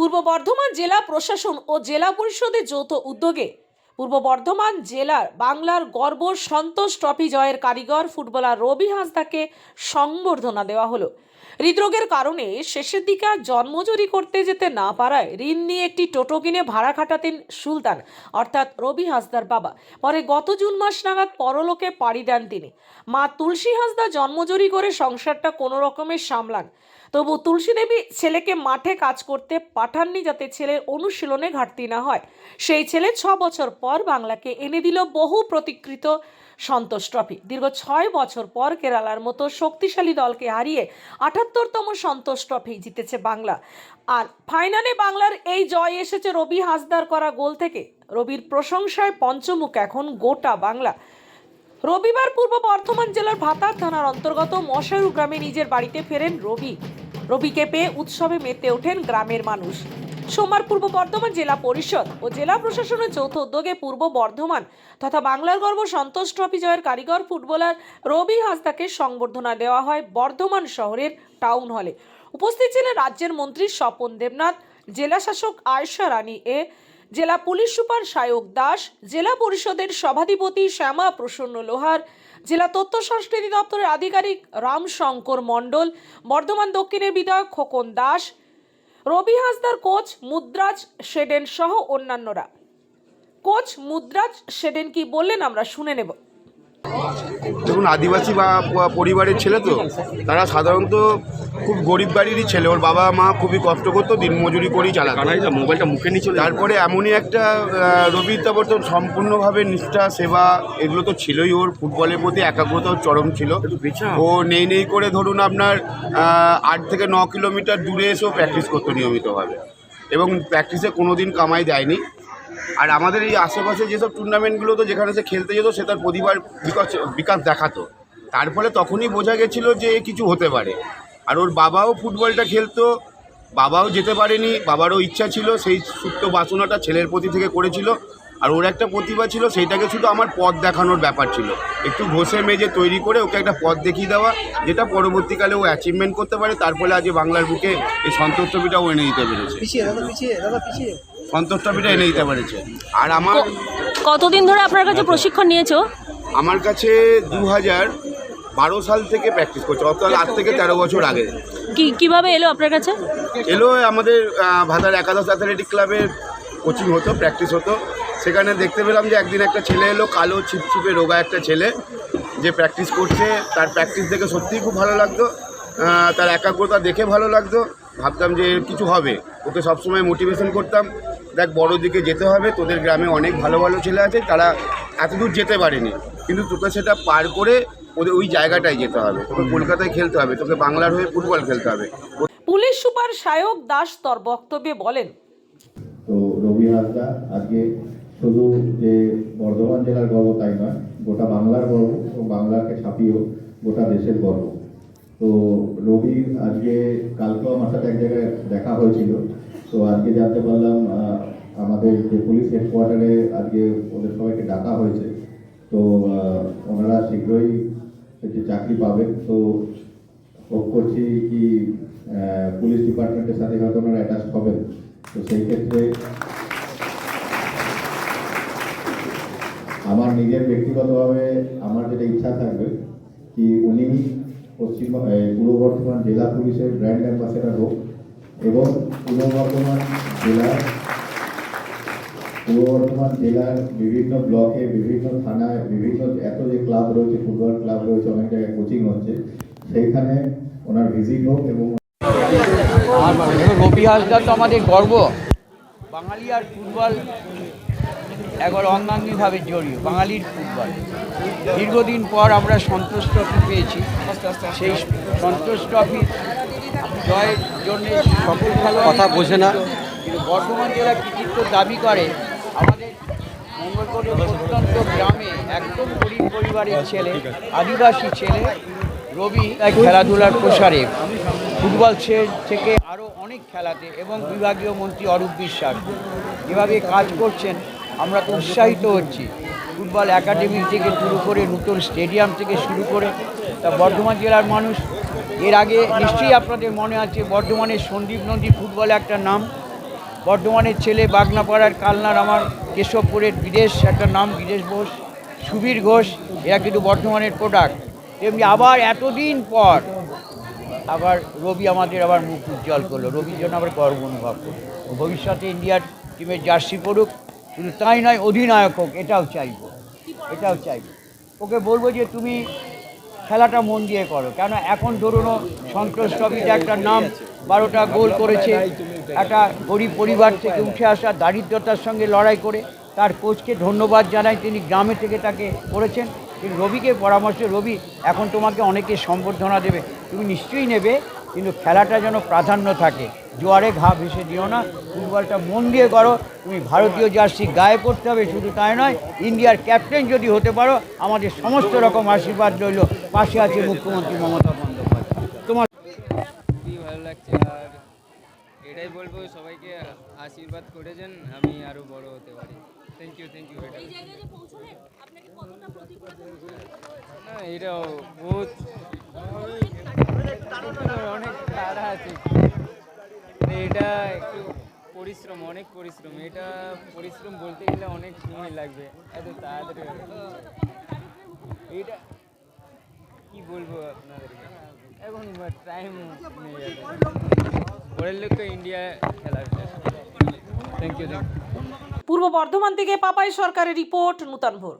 পূর্ব বর্ধমান জেলা প্রশাসন ও জেলা পরিষদের যৌথ উদ্যোগে পূর্ব বর্ধমান জেলার বাংলার গর্ব সন্তোষ ট্রফি জয়ের কারিগর ফুটবলার রবি হাঁসদাকে সংবর্ধনা দেওয়া হলো। হৃদরোগের কারণে শেষের দিকে আর জন্মজুরি করতে যেতে না পারায় ঋণ নিয়ে একটি টোটো কিনে ভাড়া খাটাতেন সুলতান, অর্থাৎ রবি হাঁসদার বাবা। পরে গত জুন মাস নাগাদ পরলোকে পাড়ি দেন তিনি। মা তুলসী হাঁসদা জন্মজুরি করে সংসারটা কোনো রকমের সামলান। তবু তুলসী দেবী ছেলেকে মাঠে কাজ করতে পাঠাননি যাতে ছেলের অনুশীলনে ঘাটতি না হয়। সেই ছেলে ছ বছর পর বাংলাকে এনে দিল বহু প্রতিকৃত সন্তোষ ট্রফি। দীর্ঘ ছয় বছর পর কেরালার মতো শক্তিশালী দলকে হারিয়ে আটাত্তরতম সন্তোষ ট্রফি জিতেছে বাংলা। আর ফাইনালে বাংলার এই জয় এসেছে রবি হাসদার করা গোল থেকে। রবির প্রশংসায় পঞ্চমুখ এখন গোটা বাংলা। রবিবার পূর্ব বর্ধমান জেলার ভাতার থানার অন্তর্গত মশারু গ্রামে নিজের বাড়িতে ফেরেন রবি। রবিকে পেয়ে উৎসবে মেতে ওঠেন গ্রামের মানুষ। সোমবার পূর্ব বর্ধমান জেলা পরিষদ ও জেলা প্রশাসনের যৌথ উদ্যোগে পূর্ব বর্ধমান তথা বাংলার গর্ব সন্তোষ ট্রফি জয়ের কারিগর ফুটবলার রবি হাসদাকে সংবর্ধনা দেওয়া হয় বর্ধমান শহরের টাউন হলে। উপস্থিত ছিলেন রাজ্যের মন্ত্রী স্বপন দেবনাথ, জেলা শাসক আয়শা রানী এ, জেলা পুলিশ সুপার সায়ক দাস, জেলা পরিষদের সভাধিপতি শ্যামা প্রসন্ন লোহার, জেলা তথ্য সংস্কৃতি দপ্তরের আধিকারিক রামশঙ্কর মণ্ডল, বর্ধমান দক্ষিণের বিধায়ক খোকন দাস রবি হাসদার, কোচ মুদ্রাজ সেডেন সহ অন্যান্যরা। কোচ মুদ্রাজ সেডেন কি বললেন আমরা শুনে নেব। দেখুন আদিবাসী বা পরিবারের ছেলে তো তারা সাধারণত খুব গরিব বাড়িরই ছেলে। ওর বাবা মা খুবই কষ্ট করতো দিনমজুরি করেই চালাতো। মোবাইলটা মুখে নিয়ে তারপরে এমনই একটা রবি তাবর্তন সম্পূর্ণভাবে নিষ্ঠা সেবা এগুলো তো ছিলই ওর। ফুটবলের প্রতি একাগ্রতা চরম ছিল। ও নেই নেই করে ধরুন আপনার আট থেকে ন কিলোমিটার দূরে এসেও প্র্যাকটিস করতো নিয়মিতভাবে। এবং প্র্যাকটিসে কোনো দিন কামাই দেয়নি। আর আমাদের এই আশেপাশে যেসব টুর্নামেন্টগুলো তো যেখানে সে খেলতে যেত, সে তার প্রতিবার বিকাশ বিকাশ দেখাতো। তার ফলে তখনই বোঝা গেছিল যে কিছু হতে পারে। আর ওর বাবাও ফুটবলটা খেলতো, বাবাও যেতে পারেনি, বাবারও ইচ্ছা ছিল, সেই সুপ্ত বাসনাটা ছেলের প্রতি থেকে করেছিল। আর ওর একটা প্রতিভা ছিল, সেইটাকে শুধু আমার পথ দেখানোর ব্যাপার ছিল। একটু ঘষে মেজে তৈরি করে ওকে একটা পথ দেখিয়ে দেওয়া, যেটা পরবর্তীকালে ও অ্যাচিভমেন্ট করতে পারে। তার ফলে আজ বাংলার বুকে এই সন্তোষ ট্রফিটা ও এনে দিতে পেরেছে। সন্তোষ ট্রফিটা এনে দিতে পেরেছে। আর আমার কতদিন ধরে আপনার কাছে প্রশিক্ষণ নিয়েছো? আমার কাছে দু হাজার বারো সাল থেকে প্র্যাকটিস করছে অর্থাৎ আজ থেকে তেরো বছর আগে। কি কীভাবে এলো আপনার কাছে? এলো আমাদের ভাতার একাদশ অ্যাথলেটিক ক্লাবের কোচিং হতো প্র্যাকটিস হতো। সেখানে দেখতে পেলাম যে একদিন একটা ছেলে এলো কালো ছিপছিপে রোগা একটা ছেলে যে প্র্যাকটিস করছে। তার প্র্যাকটিস দেখে সত্যিই খুব ভালো লাগতো। তার একাগ্রতা দেখে ভালো লাগতো। ভাবতাম যে কিছু হবে ওকে সবসময় মোটিভেশন করতাম। দেখ বড় দিকে যেতে হবে তোদের গ্রামে অনেক ভালো ভালো ছেলে আছে তারা এতদূর যেতে পারেনি। কিন্তু তোকে সেটা পার করে ওদের ওই জায়গাটায় যেতে হবে তোকে কলকাতায় খেলতে হবে তোকে বাংলার হয়ে ফুটবল খেলতে হবে। পুলিশ সুপার সায়ক দাস তার বক্তব্যে বলেন তো রবি হাসদা আজকে শুধু যে বর্ধমান জেলার গর্ব তাই নয় গোটা বাংলার গর্ব এবং বাংলাকে ছাপিয়েও গোটা দেশের গর্ব। তো রবি আজকে কালকেও আমার সাথে এক জায়গায় দেখা হয়েছিল। তো আজকে জানতে পারলাম আমাদের যে পুলিশ হেডকোয়ার্টারে আজকে ওদের সবাইকে ডাকা হয়েছে। তো ওনারা শীঘ্রই একটি চাকরি পাবেন। তো হোপ করছি কি পুলিশ ডিপার্টমেন্টের সাথে হয়তো ওনারা অ্যাটাচ হবেন। তো সেই ক্ষেত্রে আমার নিজের ব্যক্তিগতভাবে আমার যেটা ইচ্ছা থাকবে কি উনি পশ্চিম, এই পূর্ব বর্ধমান জেলা পুলিশের ব্র্যান্ড অ্যাম্বাসেডার হোক এবং পূর্ব বর্ধমান জেলার পূর্ব বর্ধমান জেলার বিভিন্ন ব্লকে, বিভিন্ন থানায়, বিভিন্ন এত যে ক্লাব রয়েছে, ফুটবল ক্লাব রয়েছে, অনেক জায়গায় কোচিং হচ্ছে, সেইখানে ওনার ভিজিট হোক এবং আর রবি হাসদা তো আমাদের গর্ব। বাঙালি আর ফুটবল একবার অন্যান্যভাবে জড়িয়ে, বাঙালির ফুটবল। দীর্ঘদিন পর আমরা সন্তোষ ট্রফি পেয়েছি। সেই সন্তোষ ট্রফি জয়ের জন্য সকল খেলোয়াড় কথা বোঝে না। কিন্তু বর্ধমান জেলা কৃতিত্ব দাবি করে আমাদের মঙ্গলকোটের প্রত্যন্ত গ্রামে একদম গরিব পরিবারের ছেলে আদিবাসী ছেলে রবি খেলাধুলার প্রসারে। ফুটবল থেকে আরও অনেক খেলাতে এবং বিভাগীয় মন্ত্রী অরূপ বিশ্বাস। যেভাবে কাজ করছেন আমরা তো উৎসাহিত হচ্ছি। ফুটবল একাডেমি থেকে শুরু করে নতুন স্টেডিয়াম থেকে শুরু করে তা বর্ধমান জেলার মানুষ এর আগে নিশ্চয়ই আপনাদের মনে আছে বর্ধমানের সন্দীপ নন্দী ফুটবলে একটা নাম। বর্ধমানের ছেলে বাগনাপাড়ার কালনার আমার কেশবপুরের বিদেশ, একটা নাম বিদেশ ঘোষ, সুবীর ঘোষ, এরা কিন্তু বর্ধমানের প্রোডাক্ট তেমনি আবার এতদিন পর আবার রবি আমাদের আবার মুখ উজ্জ্বল করল। রবির জন্য আবার গর্ব অনুভব করল ভবিষ্যতে ইন্ডিয়ার টিমের জার্সি পড়ুক শুধু তাই নয়, অধিনায়ক হোক, এটাও চাইব। এটাও চাইব। ওকে বলব যে তুমি খেলাটা মন দিয়ে করো। কেন এখন ধরুন ও সন্তোষ ট্রফিতে একটা নাম বারোটা গোল করেছে। একটা গরিব পরিবার থেকে উঠে আসা, দারিদ্রতার সঙ্গে লড়াই করে তার কোচকে ধন্যবাদ জানাই তিনি গ্রামে থেকে তাকে করেছেন। কিন্তু রবিকে পরামর্শ, রবি, এখন তোমাকে অনেকে সম্বর্ধনা দেবে। তুমি নিশ্চয়ই নেবে, কিন্তু খেলাটা যেন প্রাধান্য থাকে। জোয়ারে ঘা ভেসে দিও না ফুটবলটা মন দিয়ে করো তুমি ভারতীয় জার্সি গায়ে পড়তে হবে শুধু তাই নয় ইন্ডিয়ার ক্যাপ্টেন যদি হতে পারো আমাদের সমস্ত রকম আশীর্বাদ রইল। পাশে আছে মুখ্যমন্ত্রী মমতা বন্দ্যোপাধ্যায়। তোমার ভালো লাগছে আর এটাই বলব সবাইকে আশীর্বাদ করেছেন আমি আরও বড় হতে পারি। থ্যাংক ইউ থ্যাংক ইউ এটা না এটা বহুত অনেক তাড়া আছে। এটা একটু পরিশ্রম, অনেক পরিশ্রম। এটা পরিশ্রম বলতে গেলে অনেক সময় লাগবে, এত তাড়াতাড়ি। এইটা কি বলব আপনাদেরকে এখন টাইম নেই লক্ষ্য ইন্ডিয়া খেলা থ্যাংক ইউ পূর্ব বর্ধমান থেকে পাপাই সরকারের রিপোর্ট, নূতন ভোর।